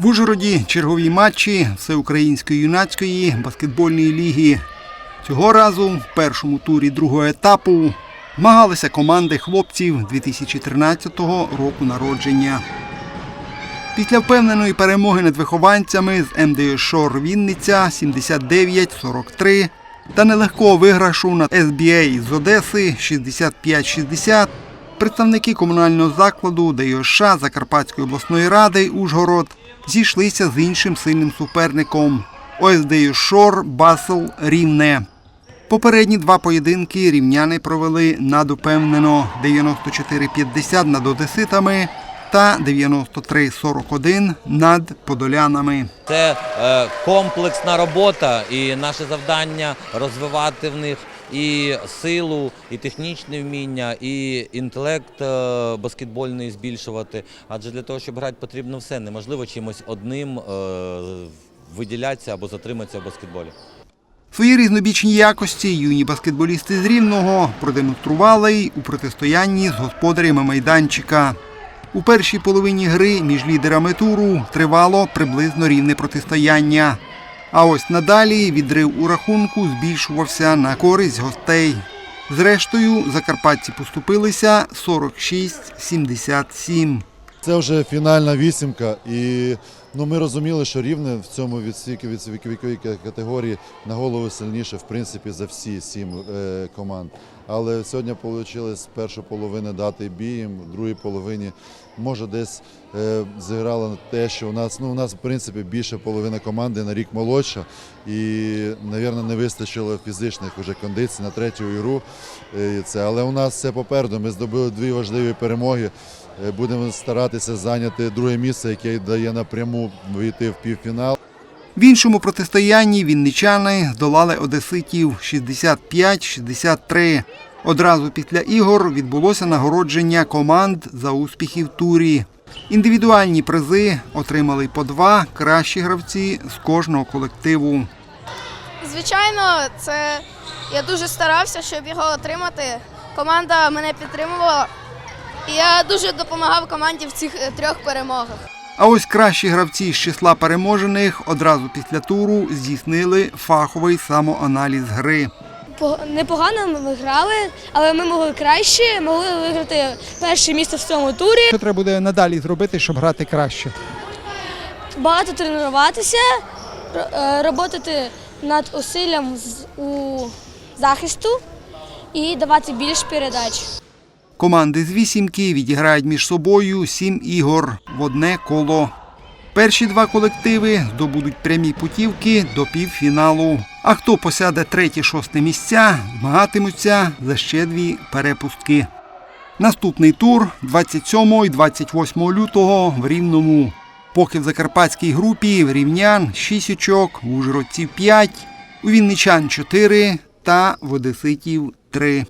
В Ужгороді чергові матчі Всеукраїнської юнацької баскетбольної ліги. Цього разу в першому турі другого етапу змагалися команди хлопців 2013 року народження. Після впевненої перемоги над вихованцями з МДЮ Шор Вінниця 79-43 та нелегкого виграшу над СБА з Одеси 65-60 представники комунального закладу ДЮШ Закарпатської обласної ради Ужгород зійшлися з іншим сильним суперником ОСД Шор Басл Рівне. Попередні два поєдинки рівняни провели надупевнено 94-50 над одеситами та 93-41 над подолянами. Це е, комплексна робота, і наше завдання розвивати в них і силу, і технічне вміння, і інтелект е, баскетбольний збільшувати. Адже для того, щоб грати, потрібно все. Неможливо чимось одним е, виділятися або затриматися в баскетболі. Свої різнобічні якості юні баскетболісти з Рівного продемонстрували й у протистоянні з господарями майданчика. У першій половині гри між лідерами туру тривало приблизно рівне протистояння. А ось надалі відрив у рахунку збільшувався на користь гостей. Зрештою, закарпатці поступилися 46-77. Це вже фінальна вісімка, і ну, ми розуміли, що рівне в цьому відсіку від віковій категорії на голову сильніше, в принципі, за всі сім е, команд. Але сьогодні вийшло з першої половини дати бій, в другій половині може десь е, зіграло те, що у нас, ну, у нас в принципі більше половина команди на рік молодша, і, мабуть, не вистачило фізичних уже кондицій на третю ігру. Е. Але у нас все попереду. Ми здобули дві важливі перемоги. Будемо старатися зайняти друге місце, яке дає напряму вийти в півфінал. В іншому протистоянні вінничани здолали одеситів 65-63. Одразу після ігор відбулося нагородження команд за успіхи в турі. Індивідуальні призи отримали по два кращі гравці з кожного колективу. Звичайно, це я дуже старався, щоб його отримати. Команда мене підтримувала. І я дуже допомагав команді в цих е, трьох перемогах. А ось кращі гравці з числа переможених одразу після туру здійснили фаховий самоаналіз гри. Непогано ми грали, але ми могли краще, могли виграти перше місце в цьому турі. Що треба буде надалі зробити, щоб грати краще? Багато тренуватися, роботи над усиллям у захисту і давати більш передач. Команди з вісімки відіграють між собою сім ігор в одне коло. Перші два колективи здобудуть прямі путівки до півфіналу. А хто посяде третє-шосте місця, змагатимуться за ще дві перепустки. Наступний тур 27 і 28 лютого в Рівному. Поки в закарпатській групі в рівнян 6 очок, в ужгородців 5, у вінничан 4 та в одеситів 3.